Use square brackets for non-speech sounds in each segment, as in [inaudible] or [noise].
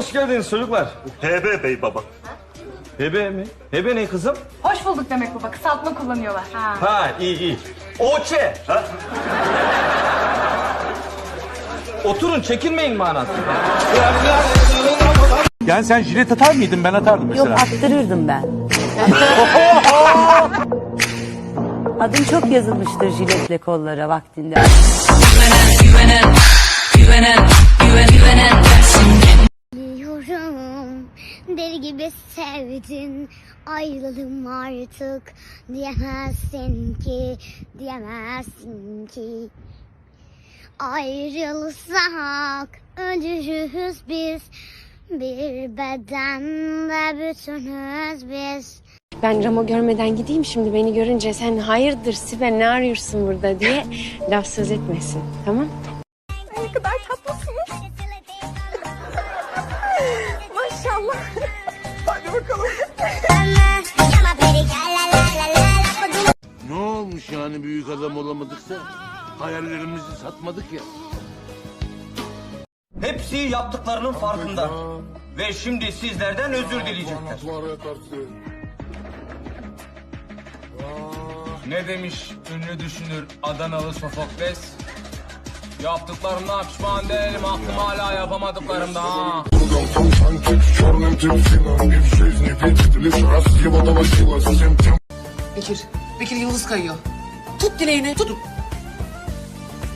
Hoş geldiniz çocuklar. HB Bey baba. Hebe mi? Hebe ne kızım? Hoş bulduk demek baba. Kısaltma kullanıyorlar. Ha. Ha iyi iyi. Oçe. Ha? Oturun çekinmeyin manası. Yani sen jilet atar mıydın? Ben atardım mesela. Yok attırırdım ben. [laughs] Adım çok yazılmıştır jiletle kollara vaktinde. Biliyorum deli gibi sevdin ayrılalım artık diyemezsin ki diyemezsin ki ayrılsak ölürüz biz bir bedende bütünüz biz. Ben Ramo görmeden gideyim şimdi beni görünce sen hayırdır Sibel ne arıyorsun burada diye laf söz etmesin tamam? Ne kadar tatlısınız. Maşallah. Hadi bakalım. Ne olmuş yani büyük adam olamadıksa? Hayallerimizi satmadık ya. Hepsi yaptıklarının farkında. Ve şimdi sizlerden özür dileyecekler. Ne demiş ünlü düşünür Adanalı Sofokles? Yaptıklarımdan pişman değilim aklım hala yapamadıklarımda ha. Bekir. Bekir yıldız kayıyor. Tut dileğini. Tut.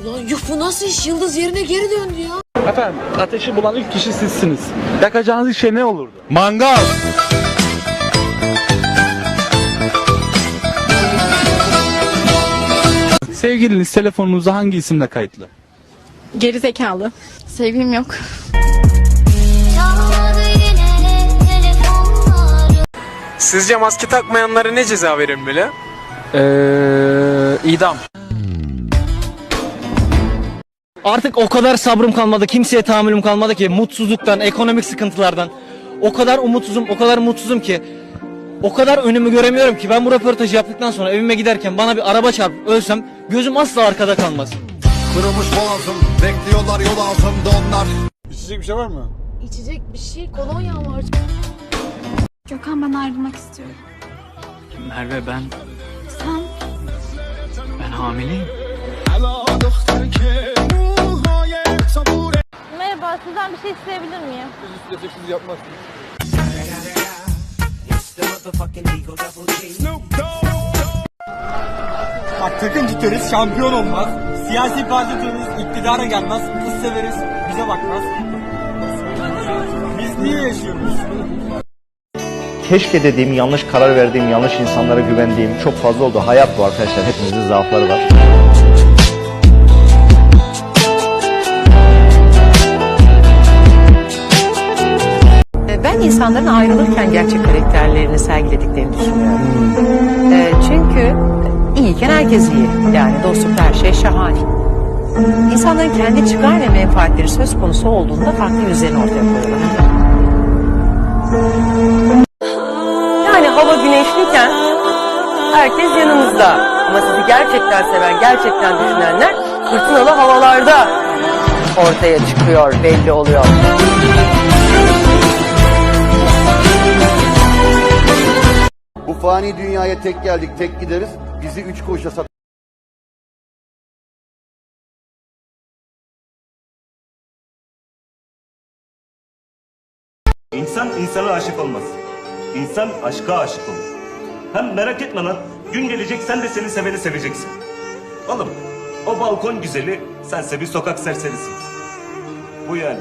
Ulan yuh bu nasıl iş? Yıldız yerine geri döndü ya. Efendim ateşi bulan ilk kişi sizsiniz. Yakacağınız şey ne olurdu? Mangal. Sevgiliniz telefonunuzda hangi isimle kayıtlı? Geri zekalı. Sevgilim yok. Sizce maske takmayanlara ne ceza verilmeli? Eee idam. Artık o kadar sabrım kalmadı, kimseye tahammülüm kalmadı ki mutsuzluktan, ekonomik sıkıntılardan. O kadar umutsuzum, o kadar mutsuzum ki. O kadar önümü göremiyorum ki ben bu röportajı yaptıktan sonra evime giderken bana bir araba çarpıp ölsem gözüm asla arkada kalmaz. Kırılmış boğazım, bekliyorlar yol ağzımda onlar. İçecek bir şey var mı? İçecek bir şey kolonya var. Gökhan ben ayrılmak istiyorum. Merve ben, Sen? ben hamileyim. Merhaba sizden bir şey isteyebilir miyim? Bak takım tutarız, şampiyon olmaz. Siyasi parti tutarız, iktidara gelmez. Kız severiz, bize bakmaz. Biz niye yaşıyoruz? keşke dediğim, yanlış karar verdiğim, yanlış insanlara güvendiğim çok fazla oldu. Hayat bu arkadaşlar. Hepimizin zaafları var. Ben insanların ayrılırken gerçek karakterlerini sergilediklerini düşünüyorum. Ee, çünkü iyiyken herkes iyi. Yani dostlukta her şey şahane. İnsanların kendi çıkar ve menfaatleri söz konusu olduğunda farklı yüzlerini ortaya koyuyorlar. Yani hava güneşliyken herkes yanınızda. Ama sizi gerçekten seven, gerçekten düşünenler fırtınalı havalarda ortaya çıkıyor, belli oluyor. Bu fani dünyaya tek geldik, tek gideriz. Bizi üç koşa sat. İnsan insana aşık olmaz. İnsan aşka aşık olur. Hem merak etme lan. Gün gelecek sen de seni seveni seveceksin. Oğlum o balkon güzeli sense bir sokak serserisin. Bu yani.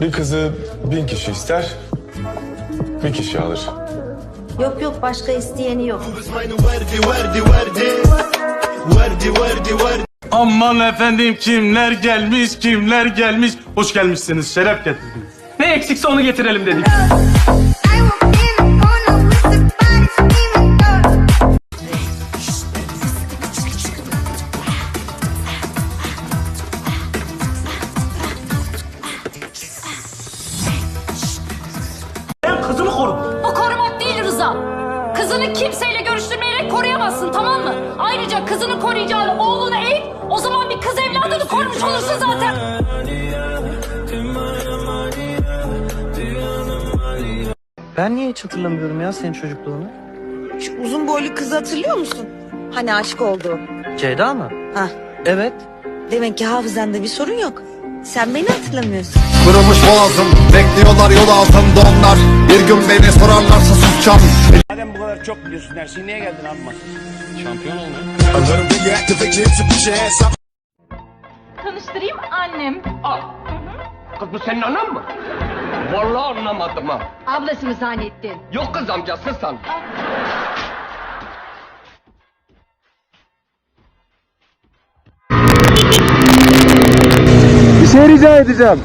Bir kızı bin kişi ister, bir kişi alır. Yok yok başka isteyeni yok. Aman efendim kimler gelmiş, kimler gelmiş. Hoş gelmişsiniz, şeref getirdiniz. Ne eksikse onu getirelim dedik. Kızını koruyacak koyacağını oğluna eğit. O zaman bir kız evladını korumuş olursun zaten. Ben niye hiç hatırlamıyorum ya senin çocukluğunu? Şu uzun boylu kızı hatırlıyor musun? Hani aşık oldu. Ceyda mı? Hah. Evet. Demek ki hafızanda bir sorun yok. Sen beni hatırlamıyorsun. Kırılmış boğazım Bekliyorlar yol altında onlar Bir gün beni sorarlarsa susacağım Madem bu kadar çok biliyorsun her şeyi niye geldin abi maç? Şampiyon. Tanıştırayım annem. Kız bu senin anan mı? Vallahi anlamadım ha. Ablası mı zannettin? Yok kız amcası san. Bir şey rica edeceğim.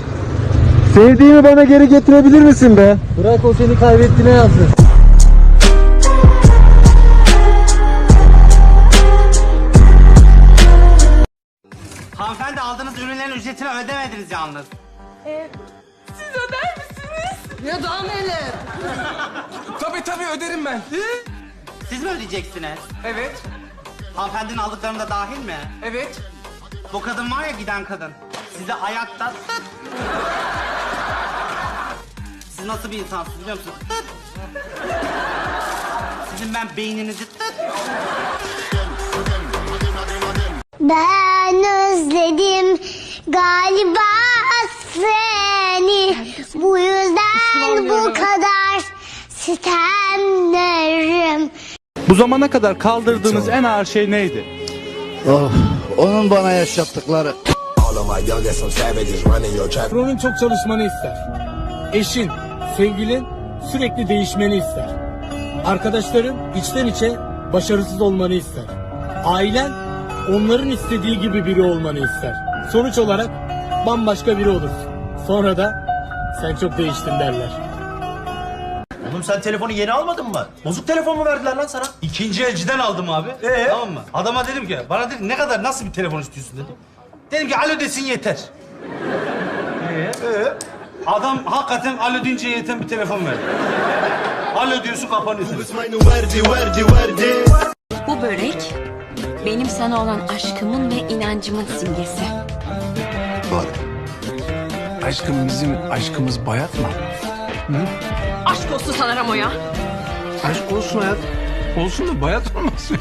Sevdiğimi bana geri getirebilir misin be? Bırak o seni kaybettiğine yazdı. Ürünlerin ücretini ödemediniz yalnız. Ya daha neler? Tabii tabii öderim ben. Siz mi ödeyeceksiniz? Evet. Hanımefendinin aldıklarım da dahil mi? Evet. Bu kadın var ya giden kadın. Size ayakta tıt. Siz nasıl bir insansınız biliyor musunuz? Tıt. Sizin ben beyninizi tıt. Ben özledim galiba seni. Bu yüzden bu kadar sitemlerim. Bu zamana kadar kaldırdığınız en ağır şey neydi? Oh, onun bana yaşattıkları. Patronun çok çalışmanı ister. Eşin, sevgilin sürekli değişmeni ister. Arkadaşların içten içe başarısız olmanı ister. Ailen onların istediği gibi biri olmanı ister. Sonuç olarak bambaşka biri olursun. Sonra da sen çok değiştin derler. Oğlum sen telefonu yeni almadın mı? Bozuk telefon mu verdiler lan sana? İkinci elciden aldım abi. Ee? Tamam mı? Adama dedim ki bana dedi ne kadar nasıl bir telefon istiyorsun dedim. Dedim ki alo desin yeter. Ee? Adam hakikaten alo deyince yeten bir telefon verdi. alo diyorsun kapanıyor. Benim sana olan aşkımın ve inancımın simgesi. Aşkım bizim aşkımız bayat mı? Aşk olsun sana Ramo ya. Aşk olsun hayat. Olsun da bayat olmasın.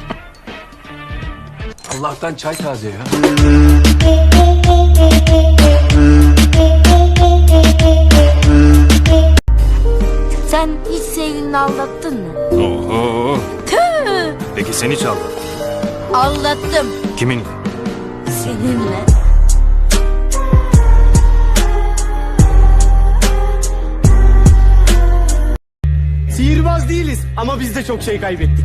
Allah'tan çay taze ya. Sen hiç sevgilini aldattın mı? Oho. Tüh! Peki seni çaldı. Aldattım. Kimin? Seninle. Sihirbaz değiliz ama biz de çok şey kaybettik.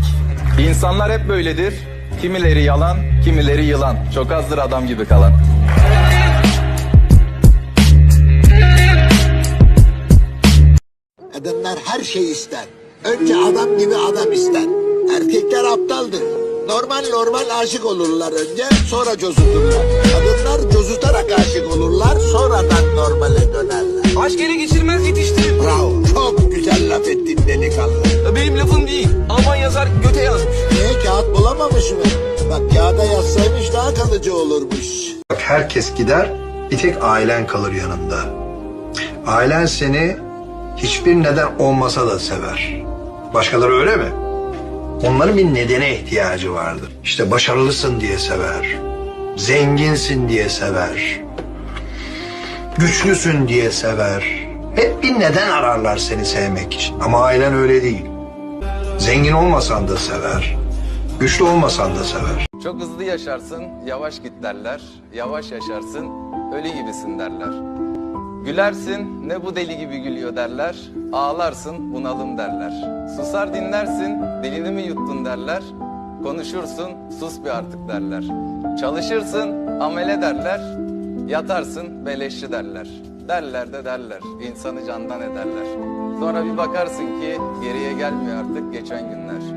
İnsanlar hep böyledir. Kimileri yalan, kimileri yılan. Çok azdır adam gibi kalan. Kadınlar her şeyi ister. Önce adam gibi adam ister. Erkekler aptaldır. Normal normal aşık olurlar önce sonra cozuturlar. Kadınlar cozutarak aşık olurlar sonradan normale dönerler. Aşk ele geçirmez yetiştirir. Bravo çok güzel laf ettin delikanlı. Benim lafım değil. Alman yazar göte yazmış. Niye kağıt bulamamış mı? Bak kağıda yazsaymış daha kalıcı olurmuş. Bak herkes gider, bir tek ailen kalır yanında. Ailen seni hiçbir neden olmasa da sever. Başkaları öyle mi? Onların bir nedene ihtiyacı vardır. İşte başarılısın diye sever. Zenginsin diye sever. Güçlüsün diye sever. Hep bir neden ararlar seni sevmek için. Ama ailen öyle değil. Zengin olmasan da sever. Güçlü olmasan da sever. Çok hızlı yaşarsın, yavaş git derler. Yavaş yaşarsın, ölü gibisin derler. Gülersin, ne bu deli gibi gülüyor derler. Ağlarsın, bunalım derler. Susar dinlersin, dilini mi yuttun derler. Konuşursun, sus bir artık derler. Çalışırsın, amele derler. Yatarsın, beleşçi derler. Derler de derler, insanı candan ederler. Sonra bir bakarsın ki geriye gelmiyor artık geçen günler.